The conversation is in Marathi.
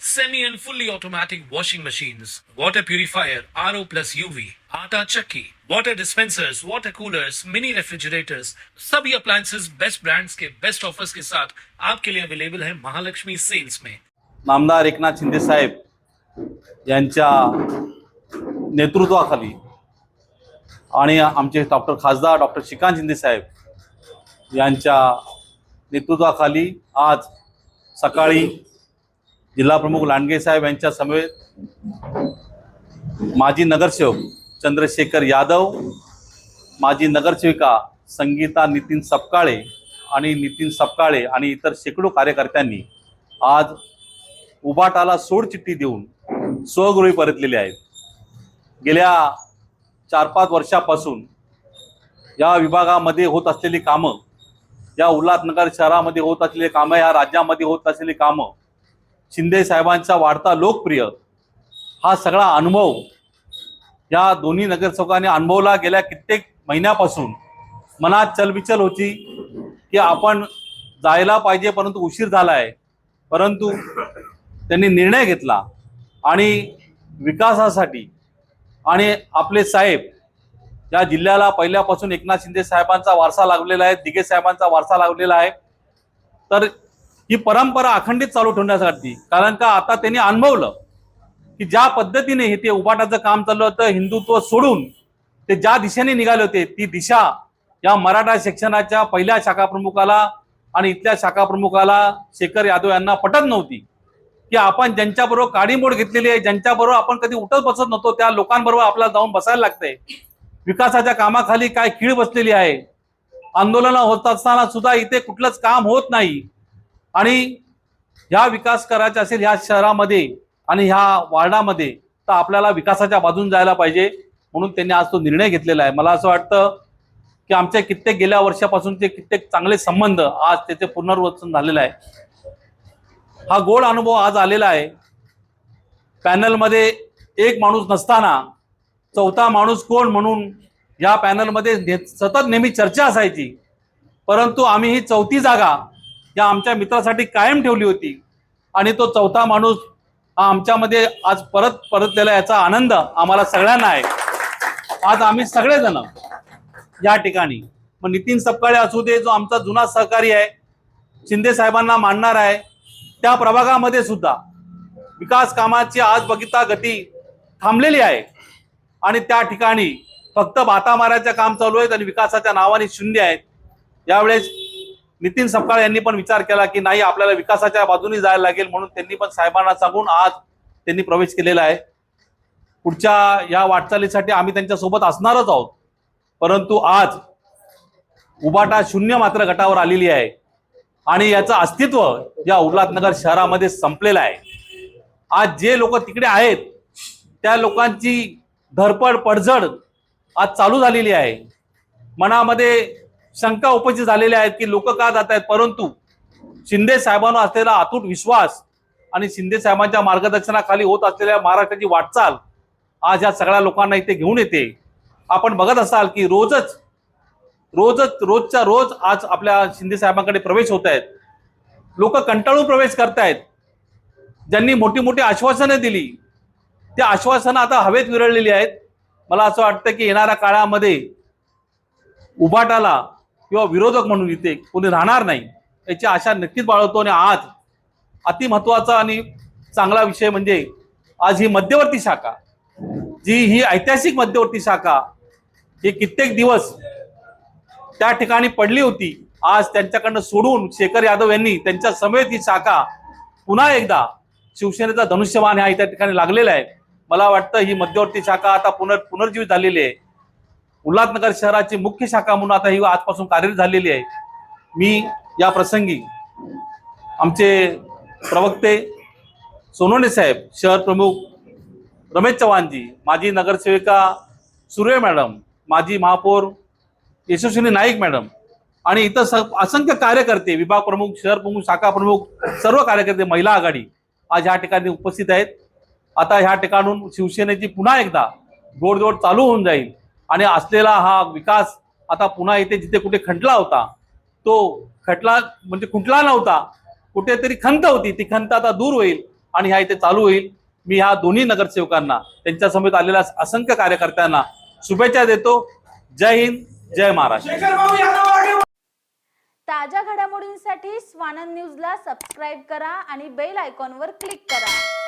semi and fully automatic washing machines, water purifier, RO plus UV, आटा चक्की, water dispensers, water coolers, mini refrigerators, सभी appliances बेस्ट ब्रांड्स के बेस्ट ऑफर्स के साथ आपके लिए अवेलेबल है महालक्ष्मी सेल्स में नामदार एकनाथ शिंदे साहेब यांच्या नेतृत्वाखाली आणि आमचे डॉक्टर खासदार डॉक्टर श्रीकांत शिंदे साहेब यांच्या नेतृत्वाखाली आज सकाळी जिल्हाप्रमुख लांडगे साहेब यांच्या समवेत माजी नगरसेवक चंद्रशेखर यादव माजी नगरसेविका संगीता नितीन सपकाळे आणि नितीन सपकाळे आणि इतर शेकडो कार्यकर्त्यांनी आज उबाटाला सोडचिठ्ठी देऊन स्वगृही परतलेले आहेत. गेल्या चार पाच वर्षापासून या विभागामध्ये होत असलेली कामं या उल्हासनगर शहरामध्ये होत असलेली कामं या राज्यामध्ये होत असलेली कामं शिंदे साहेबांचा वाढता लोकप्रिय हा सगळा अनुभव या दोन्ही नगरसेवकांनी अनुभवला गेल्या कित्येक महिन्यापासून. मनात चलबिचल होती की आपण जायला पाहिजे परंतु उशीर झाला आहे परंतु त्यांनी निर्णय घेतला आणि विकासासाठी आणि आपले साहेब या जिल्ह्याला पहिल्यापासून एकनाथ शिंदे साहेबांचा वारसा लागलेला आहे दिघे साहेबांचा वारसा लागलेला आहे. तर ही परंपरा अखंडित चालू ठेवण्यासाठी. कारण का आता त्यांनी अनुभवलं की ज्या पद्धतीने हे ते उबाटाचं काम चाललं होतं हिंदुत्व सोडून ते ज्या दिशेने निघाले होते ती दिशा या मराठा शिक्षणाच्या पहिल्या शाखा प्रमुखाला आणि इथल्या शाखा प्रमुखाला शेखर यादव यांना पटत नव्हती. की आपण ज्यांच्याबरोबर काडीमोड घेतलेली आहे ज्यांच्याबरोबर आपण कधी उठत बसत नव्हतो त्या लोकांबरोबर आपल्याला जाऊन बसायला लागतंय. विकासाच्या कामाखाली काय खीळ बसलेली आहे? आंदोलनं होत असताना सुद्धा इथे कुठलंच काम होत नाही. आणि ह्या विकास करायचा असेल ह्या शहरामध्ये आणि ह्या वार्डामध्ये तर आपल्याला विकासाच्या बाजून जायला पाहिजे म्हणून त्यांनी आज तो निर्णय घेतलेला आहे. मला असं वाटतं की आमच्या कित्येक गेल्या वर्षापासूनचे कित्येक चांगले संबंध आज त्याचे पुनर्वसन झालेलं आहे. हा गोड अनुभव आज आलेला आहे. पॅनलमध्ये एक माणूस नसताना चौथा माणूस कोण म्हणून या पॅनलमध्ये ने- सतत नेहमी चर्चा असायची. परंतु आम्ही ही चौथी जागा या आमच्या मित्रासाठी कायम ठेवली होती. आणि तो चौथा माणूस हा आमच्यामध्ये आज परत परतलेला याचा आनंद आम्हाला सगळ्यांना आहे. आज आम्ही सगळेजण या ठिकाणी. मग नितीन सपकाळे असू दे जो आमचा जुना सहकारी आहे शिंदे साहेबांना मानणार आहे त्या प्रभागामध्ये सुद्धा विकास कामाची आज बघिता गती थांबलेली आहे. आणि त्या ठिकाणी फक्त बाता मारायचं काम चालू आहेत आणि विकासाच्या नावाने शून्य आहेत. यावेळेस नितीन सपकाळ यांनी पण विचार केला की नाही आपल्याला विकासाच्या बाजूने जायला लागेल म्हणून त्यांनी पण साहेबांना सांगून आज त्यांनी प्रवेश केलेला आहे. पुढच्या या वाटचालीसाठी आम्ही त्यांच्यासोबत असणारच आहोत. परंतु आज उबाटा शून्य मात्र गटावर आलेली आहे. आणि याचं अस्तित्व या उल्हासनगर शहरामध्ये संपलेलं आहे. आज जे लोक तिकडे आहेत त्या लोकांची धरपड पडझड आज चालू झालेली आहे. मनामध्ये शंका उपस्थित झालेल्या आहेत की लोक का जात आहेत? परंतु शिंदे साहेबांना असलेला अतूट विश्वास आणि शिंदे साहेबांच्या मार्गदर्शनाखाली होत असलेल्या महाराष्ट्राची वाटचाल आज या सगळ्या लोकांना इथे घेऊन येते. आपण बघत असाल की रोजच रोजच रोजच्या रोज आज आपल्या शिंदे साहेबांकडे प्रवेश होत आहेत. लोक कंटाळून प्रवेश करतायत. ज्यांनी मोठी मोठी आश्वासनं दिली त्या आश्वासनं आता हवेत विरळलेली आहेत. मला असं वाटतं की येणाऱ्या काळामध्ये उभाटाला किंवा विरोधक म्हणून इथे कोणी राहणार नाही याची आशा नक्कीच बाळगतो आणि आज अतिमहत्वाचा आणि चांगला विषय म्हणजे आज ही मध्यवर्ती शाखा जी ही ऐतिहासिक मध्यवर्ती शाखा ही कित्येक दिवस त्या ठिकाणी पडली होती आज त्यांच्याकडनं सोडून शेखर यादव यांनी त्यांच्या समेत ही शाखा पुन्हा एकदा शिवसेनेचा धनुष्यबाण ह्या त्या ठिकाणी लागलेला आहे. मला वाटतं ही मध्यवर्ती शाखा आता पुनर पुनर्जीवित झालेली आहे. उल्हासनगर शहराची मुख्य शाखा म्हणून आता ही आजपासून कार्यरत झालेली आहे. मी या प्रसंगी आमचे प्रवक्ते सोनवणे साहेब शहर प्रमुख रमेश चव्हाणजी माजी नगरसेविका सुर्वे मॅडम माजी महापौर यशस्विनी नाईक मॅडम आणि इतर स असंख्य कार्यकर्ते विभाग प्रमुख शहर प्रमुख शाखा प्रमुख सर्व कार्यकर्ते महिला आघाडी आज ह्या ठिकाणी उपस्थित आहेत. आता ह्या ठिकाणून शिवसेनेची पुन्हा एकदा गोडगोड चालू होऊन जाईल. आणि असलेला हा विकास आता पुन्हा इथे जिथे कुठे खंटला होता तो खटला म्हणजे खुंटला नव्हता. कुठेतरी खंत होती. ती खंत आता दूर होईल आणि ह्या इथे चालू होईल. मी ह्या दोन्ही नगरसेवकांना त्यांच्या समेत आलेल्या असंख्य कार्यकर्त्यांना शुभेच्छा देतो. जय हिंद जय महाराष्ट्र. ताज्या घडामोडींसाठी स्वानंद न्यूजला सबस्क्राईब करा आणि बेल आयकॉनवर क्लिक करा.